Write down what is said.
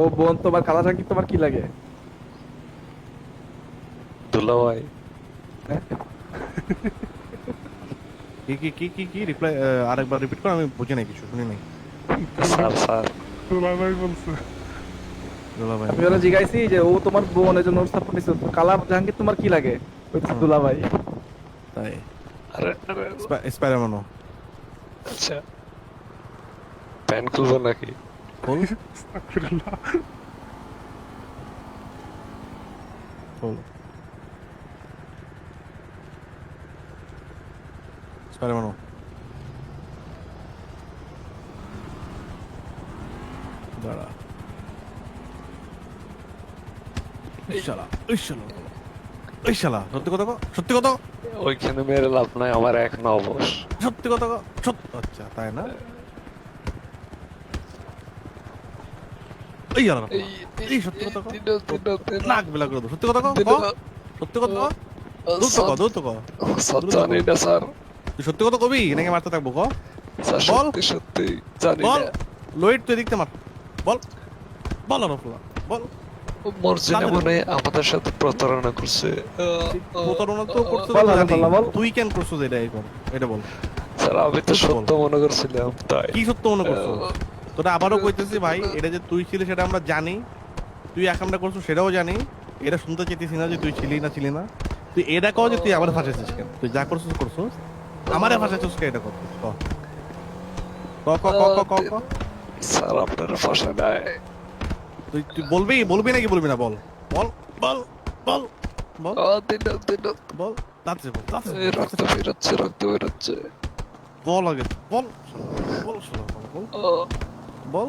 ও বোন তোমার কালা জাহাঙ্গীর তোমার কি লাগে? দুলা ভাই হ্যাঁ? কি কি কি কি কি? রিপ্লাই আরেকবার রিপিট কর আমি বুঝি নাই কিছু শুনি নাই। Sir sir. দুলা ভাই আমি ওরা জিজ্ঞাসি যে ও তোমার বোনের জন্য সাপোর্ট নিছে। কালা জাহাঙ্গীর তোমার কি লাগে? ওই তো দুলা ভাই তাই। আরে আরে স্পাইডারম্যানও আচ্ছা। প্যান খুলবো নাকি? খোল খোল স্পাইডারম্যানও দাঁড়া এই শালা এই শালা এই শালা সত্যি কথা কও, সত্যি কথা কও, ওইখানে মেরে লাভ নাই আমার এক নবস সত্যি কথা কও, সত্যি আচ্ছা তাই না এই শালা এই সত্যি কথা কও। নাক বেলা করে দাও। সত্যি কথা কও, কও। সত্যি কথা দূর তো দূর তো জানি না স্যার। তুই সত্যি কথা কবি? নাকি মারতে থাকব ক বল। সত্যি সত্যি জানি বল। না। লোহিত তুই দেখতে মার। বল। বল আর বল। মর্জিনা মনে আমাদের সাথে প্রতারণা করছে। প্রতারণা তো জানি। তুই কেন করছ এটা এখন এটা বল। স্যার আমি তো সত্য মনে করছিলাম তাই। কি সত্য মনে করছ? তোরা আবারও কইতেছি ভাই এটা যে তুই ছিলি সেটা আমরা জানি। তুই এক আমরা করছ সেটাও জানি। এটা শুনতে চাইতেছি না যে তুই ছিলি না ছিলি না। তুই এটা কও যে তুই আমার ফাঁসাইছিস কেন? তুই যা করছিস করছিস আমারে ফাঁসাইছিস কে এটা করছিস ক ক ক ক ক ক স্যার আপনার ফাঁসা নাই। তুই তুই বলবি বলবি নাকি বলবি না? বল বল বল বল বল। ও দিন দিন বল তাড়াতাড়ি বল বল, রক্ত বেরোচ্ছে রক্ত বেরোচ্ছে। বল আগে বল বল শোনা বল ও বল